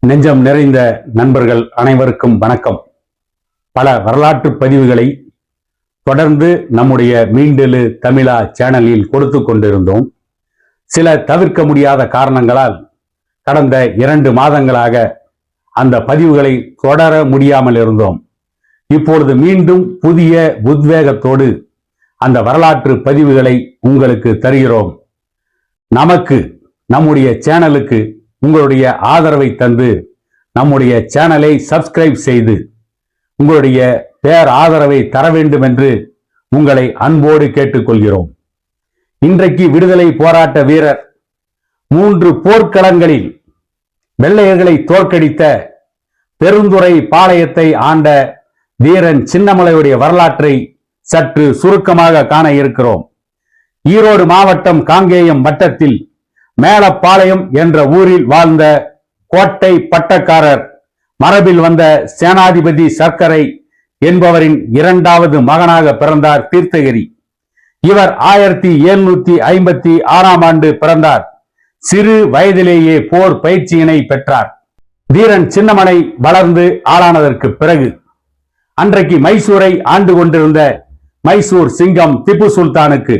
நெஞ்சம் நிறைந்த நண்பர்கள் அனைவருக்கும் வணக்கம். பல வரலாற்று பதிவுகளை தொடர்ந்து நம்முடைய மீண்டெழு தமிழா சேனலில் கொடுத்து கொண்டிருந்தோம். சில தவிர்க்க முடியாத காரணங்களால் கடந்த இரண்டு மாதங்களாக அந்த பதிவுகளை தொடர முடியாமல் இருந்தோம். இப்பொழுது மீண்டும் புதிய உத்வேகத்தோடு அந்த வரலாற்று பதிவுகளை உங்களுக்கு தருகிறோம். நமக்கு நம்முடைய சேனலுக்கு உங்களுடைய ஆதரவை தந்து நம்முடைய சேனலை சப்ஸ்கிரைப் செய்து உங்களுடைய பேர் ஆதரவை தர வேண்டும் என்று உங்களை அன்போடு கேட்டுக்கொள்கிறோம். இன்றைக்கு விடுதலை போராட்ட வீரர் மூன்று போர்க்களங்களில் வெள்ளையர்களை தோற்கடித்த பெருந்துறை பாளையத்தை ஆண்ட வீரன் சின்னமலையுடைய வரலாற்றை சற்று சுருக்கமாக காண இருக்கிறோம். ஈரோடு மாவட்டம் காங்கேயம் வட்டத்தில் மேலப்பாளையம் என்ற ஊரில் வாழ்ந்த கோட்டை பட்டக்காரர் மரபில் வந்த சேனாதிபதி சர்க்கரை என்பவரின் இரண்டாவது மகனாக பிறந்தார் தீர்த்தகிரி. இவர் ஆயிரத்தி எழுநூத்தி ஐம்பத்தி ஆறாம் ஆண்டு பிறந்தார். சிறு வயதிலேயே போர் பயிற்சியினை பெற்றார். வீரன் சின்னமனை வளர்ந்து ஆளானதற்கு பிறகு அன்றைக்கு மைசூரை ஆண்டு கொண்டிருந்த மைசூர் சிங்கம் திப்பு சுல்தானுக்கு.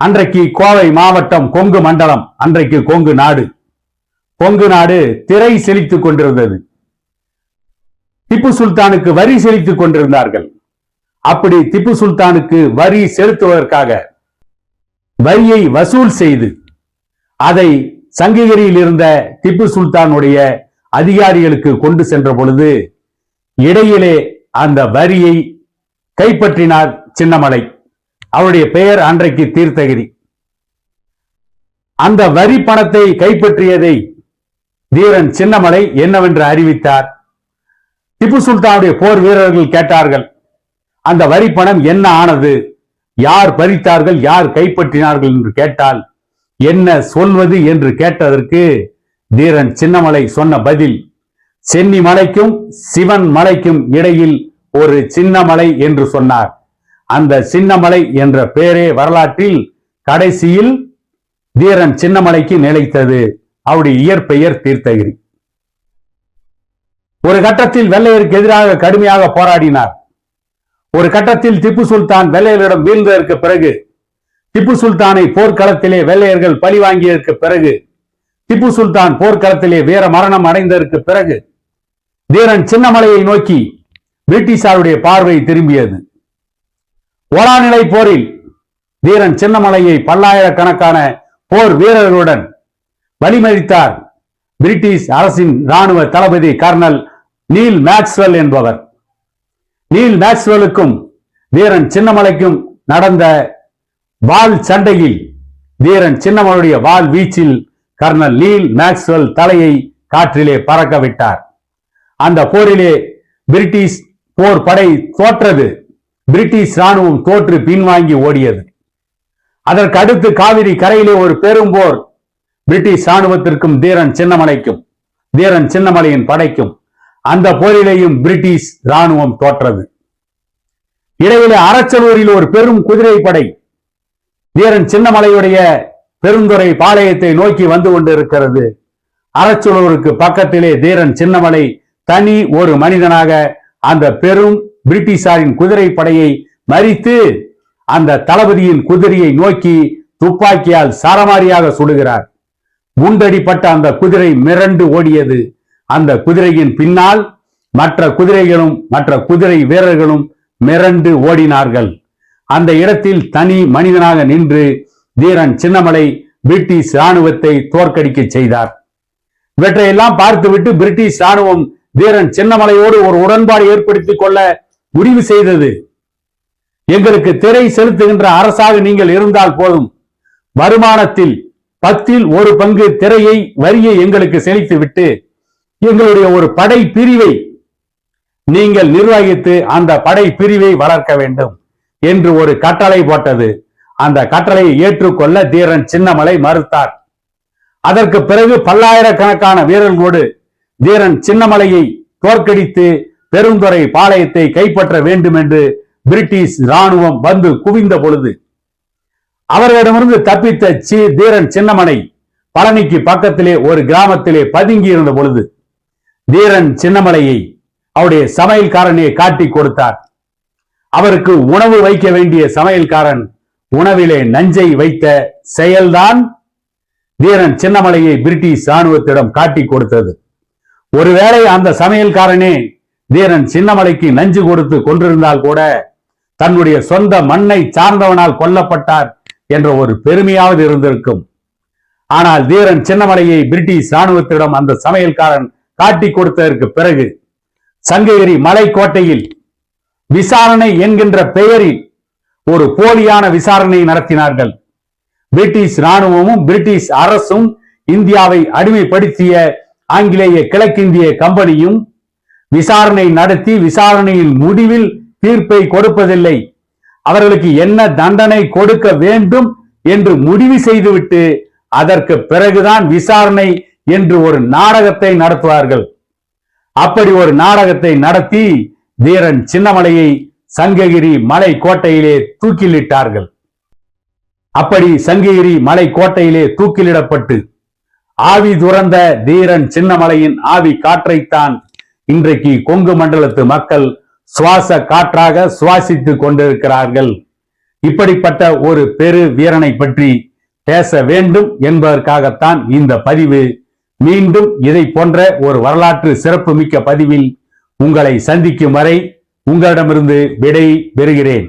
அன்றைக்கு கோவை மாவட்டம் கொங்கு மண்டலம் அன்றைக்கு கொங்கு நாடு. கொங்கு நாடு திரை செழித்துக் கொண்டிருந்தது. திப்பு சுல்தானுக்கு வரி செலுத்திக் கொண்டிருந்தார்கள். அப்படி திப்பு சுல்தானுக்கு வரி செலுத்துவதற்காக வரியை வசூல் செய்து அதை சங்ககிரியில் இருந்த திப்பு சுல்தானுடைய அதிகாரிகளுக்கு கொண்டு சென்ற பொழுது இடையிலே அந்த வரியை கைப்பற்றினார் சின்னமலை. அவருடைய பெயர் அன்றைக்கு தீர்த்தகிரி. அந்த வரி பணத்தை கைப்பற்றியதை தீரன் சின்னமலை என்னவென்று அறிவித்தார். திப்பு சுல்தானுடைய போர் வீரர்கள் கேட்டார்கள் அந்த வரி பணம் என்ன ஆனது? யார் பறித்தார்கள்? யார் கைப்பற்றினார்கள்? என்று கேட்டால் என்ன சொல்வது? என்று கேட்டதற்கு தீரன் சின்னமலை சொன்ன பதில் சென்னி மலைக்கும் சிவன் மலைக்கும் இடையில் ஒரு சின்னமலை என்று சொன்னார். அந்த சின்னமலை என்ற பெயரே வரலாற்றில் கடைசியில் தீரன் சின்னமலைக்கு நிலைத்தது. அவருடைய இயற்பெயர் தீர்த்தகிரி. ஒரு கட்டத்தில் வெள்ளையருக்கு எதிராக கடுமையாக போராடினார். ஒரு கட்டத்தில் திப்பு சுல்தான் வெள்ளையர்களிடம் வீழ்ந்ததற்கு பிறகு திப்பு சுல்தானை போர்க்களத்திலே வெள்ளையர்கள் பழி வாங்கியதற்கு பிறகு திப்பு சுல்தான் போர்க்களத்திலே வீர மரணம் அடைந்ததற்கு பிறகு தீரன் சின்னமலையை நோக்கி பிரிட்டிஷாருடைய பார்வை திரும்பியது. ஓலாநிலை போரில் வீரன் சின்னமலையை பல்லாயிரக்கணக்கான போர் வீரர்களுடன் வழிமறித்தார். பிரிட்டிஷ் அரசின் ராணுவ தளபதி கர்னல் நீல் மேக்ஸ்வெல் என்பவர். நீல் மேக்ஸ்வெலுக்கும் வீரன் சின்னமலைக்கும் நடந்த வாள் சண்டையில் வீரன் சின்னமலையுடைய வாள் வீச்சில் கர்னல் நீல் மேக்ஸ்வெல் தலையை காற்றிலே பறக்க விட்டார். அந்த போரிலே பிரிட்டிஷ் போர் படை தோற்றது. பிரிட்டிஷ் ராணுவம் தோற்று பின்வாங்கி ஓடியது. அதற்கு அடுத்து காவிரி கரையிலே ஒரு பெரும் போர் பிரிட்டிஷ் ராணுவத்திற்கும் தீரன் சின்னமலைக்கும் தீரன் சின்னமலையின் படைக்கும் அந்த போரிலேயும் பிரிட்டிஷ் ராணுவம் தோற்றது. இடையிலே அரச்சலூரில் ஒரு பெரும் குதிரை படை வீரன் சின்னமலையுடைய பெருந்துறை பாளையத்தை நோக்கி வந்து கொண்டிருக்கிறது. அரச்சலூருக்கு பக்கத்திலே தீரன் சின்னமலை தனி ஒரு மனிதனாக அந்த பெரும் பிரிட்டிஷாரின் குதிரை படையை மறித்து அந்த தளபதியின் குதிரையை நோக்கி துப்பாக்கியால் சரமாரியாக சுடுகிறார். குண்டடிப்பட்ட அந்த குதிரை மிரண்டு ஓடியது. அந்த குதிரையின் பின்னால் மற்ற குதிரைகளும் மற்ற குதிரை வீரர்களும் மிரண்டு ஓடினார்கள். அந்த இடத்தில் தனி மனிதனாக நின்று தீரன் சின்னமலை பிரிட்டிஷ் ராணுவத்தை தோற்கடிக்க செய்தார். இவற்றையெல்லாம் பார்த்துவிட்டு பிரிட்டிஷ் ராணுவம் வீரன் சின்னமலையோடு ஒரு உடன்பாடு ஏற்படுத்திக் கொள்ள முடிவு செய்தது. எங்களுக்கு திரை செலுத்துகின்ற அரசாக நீங்கள் இருந்தால் போதும். வருமானத்தில் பத்தில் ஒரு பங்கு திரையை வரியை எங்களுக்கு செலுத்தி விட்டு எங்களுடைய ஒரு படை பிரிவை நீங்கள் நிர்வகித்து அந்த படை பிரிவை வளர்க்க வேண்டும் என்று ஒரு கட்டளை போட்டது. அந்த கட்டளையை ஏற்றுக்கொள்ள தீரன் சின்னமலை மறுத்தார். அதற்கு பிறகு பல்லாயிரக்கணக்கான வீரர்களோடு தீரன் சின்னமலையை தோற்கடித்து பெருந்துறை பாளையத்தை கைப்பற்ற வேண்டும் என்று பிரிட்டிஷ் ராணுவம் வந்து குவிந்த பொழுது அவர்களிடமிருந்து தப்பித்த சி. தீரன் சின்னமனை பழனிக்கு பக்கத்திலே ஒரு கிராமத்திலே பதுங்கி இருந்த பொழுது தீரன் சின்னமலையை அவருடைய சமையல்காரனை காட்டி கொடுத்தார். அவருக்கு உணவு வைக்க வேண்டிய சமையல்காரன் உணவிலே நஞ்சை வைத்த செயல்தான் வீரன் சின்னமலையை பிரிட்டிஷ் ராணுவத்திடம் காட்டி கொடுத்தது. ஒருவேளை அந்த சமையல்காரனே வீரன் சின்னமலைக்கு நஞ்சு கொடுத்து கொண்டிருந்தால் கூட தன்னுடைய சொந்த மண்ணை சார்ந்தவனால் கொல்லப்பட்டார் என்ற ஒரு பெருமையாவது இருந்திருக்கும். ஆனால் வீரன் சின்னமலையை பிரிட்டிஷ் ராணுவத்திடம் அந்த சமையல்காரன் காட்டி கொடுத்ததற்கு பிறகு சங்ககிரி மலைக்கோட்டையில் விசாரணை என்கின்ற பெயரில் ஒரு போலியான விசாரணை நடத்தினார்கள். பிரிட்டிஷ் ராணுவமும் பிரிட்டிஷ் அரசும் இந்தியாவை அடிமைப்படுத்திய ஆங்கிலேய கிழக்கிந்திய கம்பெனியும் விசாரணை நடத்தி விசாரணையின் முடிவில் தீர்ப்பை கொடுப்பதில்லை. அவர்களுக்கு என்ன தண்டனை கொடுக்க வேண்டும் என்று முடிவு செய்துவிட்டு அதற்கு பிறகுதான் விசாரணை என்று ஒரு நாடகத்தை நடத்துவார்கள். அப்படி ஒரு நாடகத்தை நடத்தி வீரன் சின்னமலையை சங்ககிரி மலை கோட்டையிலே தூக்கிலிட்டார்கள். அப்படி சங்ககிரி மலை கோட்டையிலே தூக்கிலிடப்பட்டு ஆவி துறந்த தீரன் சின்னமலையின் ஆவி காற்றைத்தான் இன்றைக்கு கொங்கு மண்டலத்து மக்கள் சுவாச காற்றாக சுவாசித்து கொண்டிருக்கிறார்கள். இப்படிப்பட்ட ஒரு பெரு வீரனை பற்றி பேச வேண்டும் என்பதற்காகத்தான் இந்த பதிவு. மீண்டும் இதை போன்ற ஒரு வரலாற்று சிறப்புமிக்க பதிவில் உங்களை சந்திக்கும் வரை உங்களிடமிருந்து விடை பெறுகிறேன்.